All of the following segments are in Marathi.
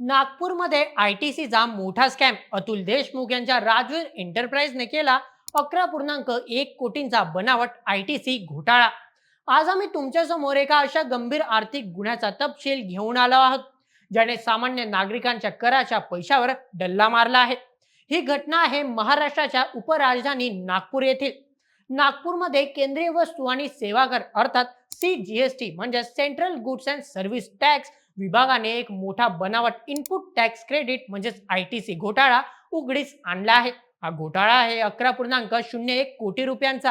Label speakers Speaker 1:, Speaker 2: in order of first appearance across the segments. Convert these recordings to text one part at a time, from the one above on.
Speaker 1: नागपूरमध्ये आय टी सीचा मोठा स्कॅम. अतुल देशमुख यांच्या राजवीर एंटरप्राइजने केला अकरा पूर्णांक एक कोटींचा बनावट आय टी सी घोटाळा. आज आम्ही तुमच्यासमोर एका अशा गंभीर आर्थिक गुन्ह्याचा तपशील घेऊन आलो आहोत ज्याने सामान्य नागरिकांच्या कराच्या पैशावर डल्ला मारला आहे. ही घटना आहे महाराष्ट्राच्या उपराजधानी नागपूर येथील. नागपूरमध्ये केंद्रीय वस्तू आणि सेवा कर अर्थात सी जी एस टी म्हणजे central goods and service tax विभागाने एक मोठा बनावट इनपुट टॅक्स क्रेडिट म्हणजेच आय टी सी घोटाळा उघडीस आणला आहे. हा घोटाळा आहे अकरा पूर्णांक शून्य एक कोटी रुपयांचा.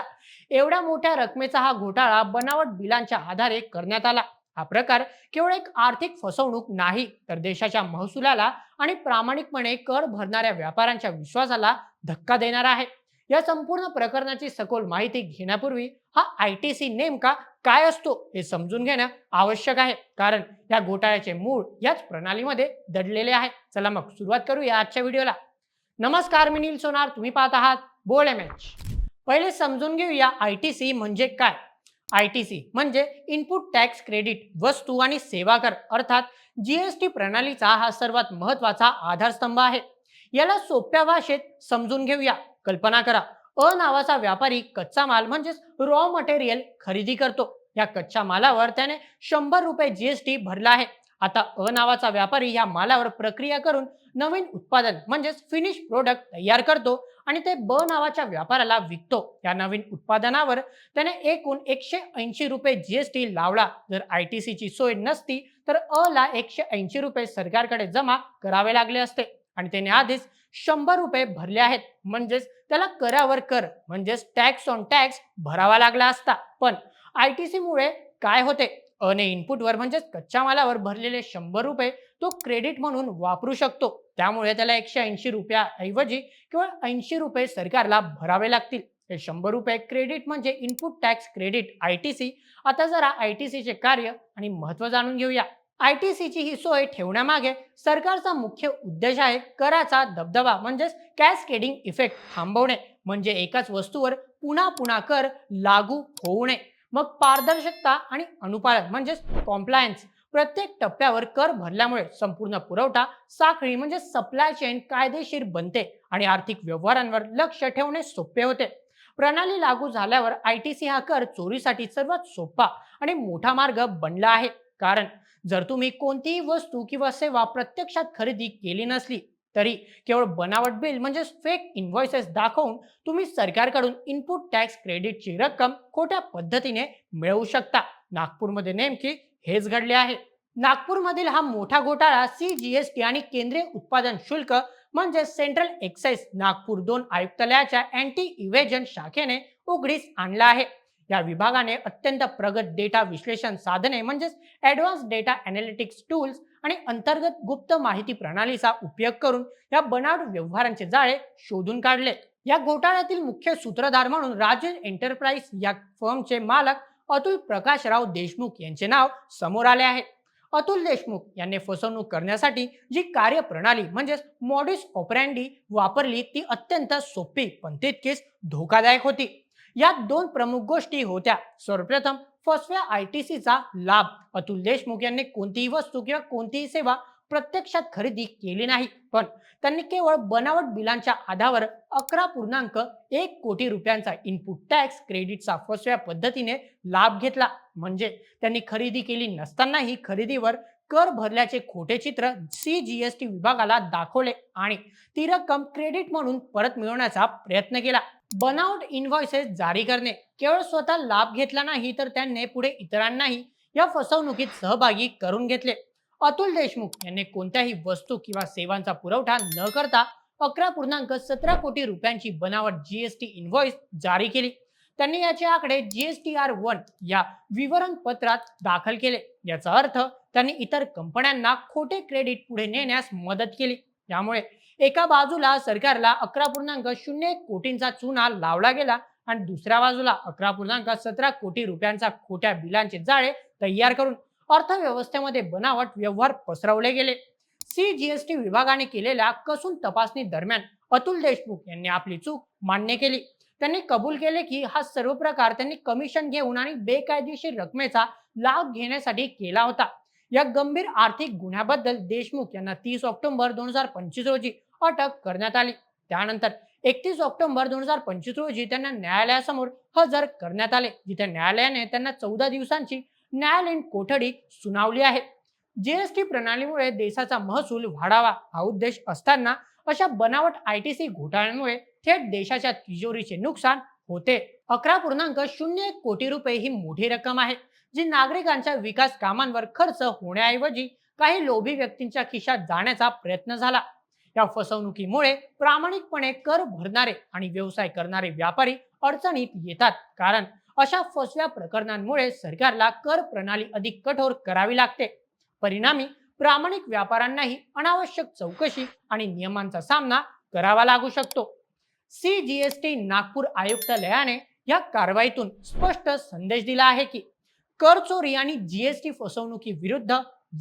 Speaker 1: एवढ्या मोठ्या रकमेचा हा घोटाळा बनावट बिलांच्या आधारे करण्यात आला. हा प्रकार केवळ एक आर्थिक फसवणूक नाही तर देशाच्या महसुलाला आणि प्रामाणिकपणे कर भरणाऱ्या व्यापाऱ्यांच्या विश्वासाला धक्का देणार आहे. या संपूर्ण प्रकरणाची सखोल माहिती घेण्यापूर्वी हा आय टी सी नेमका काय असतो हे समजून घेणं आवश्यक आहे. कारण या घोटाळ्याचे मूळ याच प्रणालीमध्ये दडलेले आहे. चला मग सुरुवात करूया आजच्या व्हिडिओला. नमस्कार मी नील सोनार. तुम्ही पाहत आहात बोल एम एच. पहिले समजून घेऊया आय टी सी म्हणजे काय? आय टी सी म्हणजे इनपुट टॅक्स क्रेडिट वस्तू आणि सेवा कर अर्थात जीएसटी प्रणालीचा हा सर्वात महत्त्वाचा आधारस्तंभ आहे. याला सोप्या भाषेत समजून घेऊया. कल्पना करा. अ नावाचा व्यापारी कच्चा माल म्हणजेच रॉ मटेरियल खरेदी करतो. या कच्च्या मालावर त्याने शंभर रुपये जीएसटी भरला आहे. आता अ नावाचा व्यापारी या मालावर प्रक्रिया करून नवीन उत्पादन म्हणजेच फिनिश प्रोडक्ट तयार करतो आणि ते ब नावाच्या व्यापाराला विकतो. या नवीन उत्पादनावर त्याने एकूण एकशे ऐंशी रुपये जीएसटी लावला. जर आय टी सीची सोय नसती तर अ ला एकशे ऐंशी रुपये सरकारकडे जमा करावे लागले असते. आणि त्याने आधीच शंभर रुपये भरले आहेत. म्हणजेच त्याला करावर कर. म्हणजेच टॅक्स ऑन टॅक्स भरावा लागला असता. पण आय टी सी मुळे काय होते? अने इनपुटवर म्हणजेच कच्च्या मालावर भरलेले शंभर रुपये तो क्रेडिट म्हणून वापरू शकतो. त्यामुळे त्याला एकशे ऐंशी रुपयाऐवजी केवळ ऐंशी रुपये सरकारला भरावे लागतील. हे शंभर रुपये क्रेडिट म्हणजे input tax credit I T C आता जरा आय टी सीचे कार्य आणि महत्त्व जाणून घेऊया. आय टी सीची ही सोय ठेवण्यामागे सरकारचा मुख्य उद्देश आहे कराचा दबदबा म्हणजेच कॅसकेडिंग इफेक्ट थांबवणे. म्हणजे एकाच वस्तूवर पुन्हा पुन्हा कर लागू होऊ नये. मग पारदर्शकता आणि अनुपालन म्हणजेच कॉम्प्लायन्स प्रत्येक टप्प्यावर कर भरल्यामुळे संपूर्ण पुरवठा साखळी म्हणजे सप्लाय चेन कायदेशीर बनते आणि आर्थिक व्यवहारांवर लक्ष ठेवणे सोपे होते. प्रणाली लागू झाल्यावर आय टी सी हा कर चोरीसाठी सर्वात सोपा आणि मोठा मार्ग बनला आहे. कारण जर तुम्ही कोणतीही वस्तू किंवा सेवा प्रत्यक्षात खरेदी केली नसली तरी केवळ बनावट बिल म्हणजे फेक इन्व्हॉइसेस दाखवून तुम्ही सरकारकडून इनपुट टॅक्स क्रेडिटची रक्कम खोट्या पद्धतीने मिळवू शकता. नागपूरमध्ये नेमकी हेच घडले आहे. नागपूरमधील हा मोठा घोटाळा सी जी एस टी आणि केंद्रीय उत्पादन शुल्क म्हणजे सेंट्रल एक्साइज नागपूर दोन आयुक्तालयाच्या अँटी इव्हेजन शाखेने उघडीस आणला आहे. या विभागाने अत्यंत प्रगत डेटा विश्लेषण साधने म्हणजेच ॲडव्हान्स डेटा अनालिटिक्स टूल्स आणि अंतर्गत गुप्त माहिती प्रणालीचा उपयोग करून या बनावट व्यवहारांचे जाळे शोधून काढले या घोटाळ्यातील मुख्य सूत्रधार म्हणून राजन एंटरप्राइज या फर्मचे मालक अतुल प्रकाशराव देशमुख यांचे नाव समोर आले आहे. अतुल देशमुख यांनी फसवणूक करण्यासाठी जी कार्यप्रणाली म्हणजेच मॉडिस ऑपरँडी वापरली ती अत्यंत सोपी पण तितकीच धोकादायक होती. यात दोन प्रमुख गोष्टी होत्या. सर्वप्रथम फसव्या आय टी सीचा लाभ. अतुल देशमुख यांनी कोणतीही वस्तू किंवा कोणतीही सेवा प्रत्यक्षात खरेदी केली नाही. पण त्यांनी केवळ बनावट बिलांच्या आधारावर अकरा पूर्णांक एक कोटी रुपयांचा इनपुट टॅक्स क्रेडिटचा फसव्या पद्धतीने लाभ घेतला. म्हणजे त्यांनी खरेदी केली नसतानाही खरेदीवर कर भरल्याचे खोटे चित्र सी जी एस टी विभागाला दाखवले आणि ती रक्कम क्रेडिट म्हणून परत मिळवण्याचा प्रयत्न केला. बनावट इन्व्हॉइसेस जारी करणे. केवळ स्वतः लाभ घेतला नाही तर त्यांनी पुढे इतरांनाही या फसवणुकीत सहभागी करून घेतले. अतुल देशमुख यांनी कोणत्याही वस्तू किंवा सेवांचा पुरवठा न करता अकरा पूर्णांक सतरा कोटी रुपयांची बनावट जीएसटी इन्व्हॉइस जारी केली. त्यांनी याचे आकडे जीएसटी आर वन या विवरण पत्रात दाखल केले. याचा अर्थ त्यांनी इतर कंपन्यांना खोटे क्रेडिट पुढे नेण्यास मदत केली. यामुळे एका बाजूला सरकारला अकरा पूर्णांक शून्य कोटींचा चुना लावला गेला आणि दुसऱ्या बाजूला अकरा पूर्णांक सतरा कोटी रुपयांचा खोट्या बिलांचे जाळे तयार करून अर्थव्यवस्थेमध्ये बनावट व्यवहार पसरवले गेले. सी जीएसटी विभागाने केलेल्या कसून तपासणी दरम्यान अतुल देशमुख यांनी आपली चूक मान्य केली. त्यांनी कबूल केले की हा सर्व प्रकार त्यांनी कमिशन घेऊन आणि बेकायदेशीर रकमेचा लाभ घेण्यासाठी केला होता. या गंभीर आर्थिक गुन्ह्याबद्दल देशमुख यांना तीस ऑक्टोबर दोन हजार पंचवीस रोजी अटक करण्यात आली. त्यानंतर एकतीस ऑक्टोबर दोन हजार पंचवीस रोजी त्यांना न्यायालयासमोर हजर करण्यात आले जिथे न्यायालयाने त्यांना चौदा दिवसांची न्यायालयीन कोठडी सुनावली आहे. जीएसटी प्रणालीमुळे देशाचा महसूल वाढावा हा उद्देश असताना अशा बनावट आय टी सी घोटाळ्यांमुळे थेट देशाच्या तिजोरीचे नुकसान होते. अकरा पूर्णांक शून्य एक कोटी रुपये ही मोठी रक्कम आहे. जी नागरिकांच्या विकास कामांवर खर्च होण्याऐवजी काही लोभी व्यक्तींच्या खिशात जाण्याचा प्रयत्न झाला. या फसवणुकीमुळे प्रामाणिकपणे कर भरणारे आणि व्यवसाय करणारे व्यापारी अडचणीत येतात. कारण अशा फसव्या प्रकरणांमुळे सरकारला कर प्रणाली अधिक कठोर करावी लागते. परिणामी प्रामाणिक व्यापाऱ्यांनाही अनावश्यक चौकशी आणि नियमांचा सामना करावा लागू शकतो. C G S T Nagpur आयुक्तालयाने या कारवाईतून स्पष्ट संदेश दिला आहे की कर चोरी आणि जीएसटी फसवणुकी विरुद्ध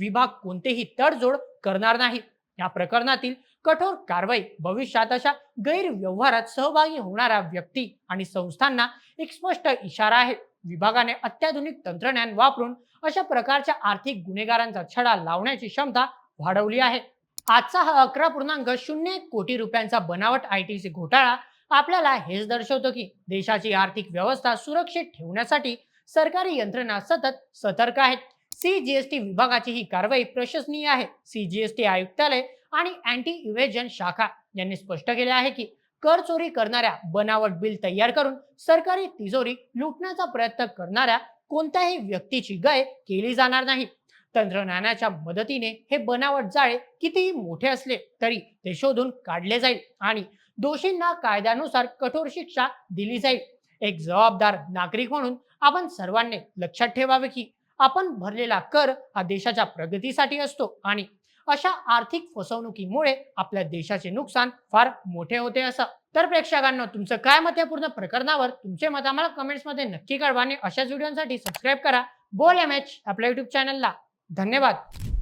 Speaker 1: विभाग कोणतेही तडजोड करणार नाही. या प्रकरणातील कठोर कारवाई भविष्यात अशा गैरव्यवहारात सहभागी होणाऱ्या व्यक्ती आणि संस्थांना एक स्पष्ट इशारा आहे. विभागाने अत्याधुनिक तंत्रज्ञान वापरून अशा प्रकारच्या आर्थिक गुन्हेगारांचा छडा लावण्याची क्षमता वाढवली आहे. आजचा हा अकरा पूर्णांक शून्य एक कोटी रुपयांचा बनावट आय टी सी घोटाळा आपल्याला हेच दर्शवतो की देशाची आर्थिक व्यवस्था सुरक्षित ठेवण्यासाठी सरकारी यंत्रणा सतत सतर्क आहेत. सीजीएसटी विभागाची ही कारवाई प्रशंसनीय आहे. सीजीएसटी आयुक्तालय आणि अँटी इव्हेजन शाखा यांनी स्पष्ट केले आहे की कर चोरी करणाऱ्या बनावट बिल तयार करून सरकारी तिजोरी लुटण्याचा प्रयत्न करणाऱ्या कोणत्याही व्यक्तीची गय केली जाणार नाही. तंत्रज्ञानाच्या मदतीने हे बनावट जाळे कितीही मोठे असले तरी ते शोधून काढले जाईल आणि दोषींना कायद्यानुसार कठोर शिक्षा दिली जाईल. एक जबाबदार नागरिक म्हणून आपण सर्वांनी लक्षात ठेवावे की आपण भरलेला कर हा देशाच्या प्रगतीसाठी असतो आणि अशा आर्थिक फसवणुकीमुळे आपल्या देशाचे नुकसान फार मोठे होते असं. तर प्रेक्षकांना तुमचं काय मत या पूर्ण प्रकरणावर तुमचे मत आम्हाला कमेंट्समध्ये नक्की कळवा आणि अशाच व्हिडिओसाठी सबस्क्राईब करा. बोल एम एच आपल्या युट्यूब चॅनलला धन्यवाद.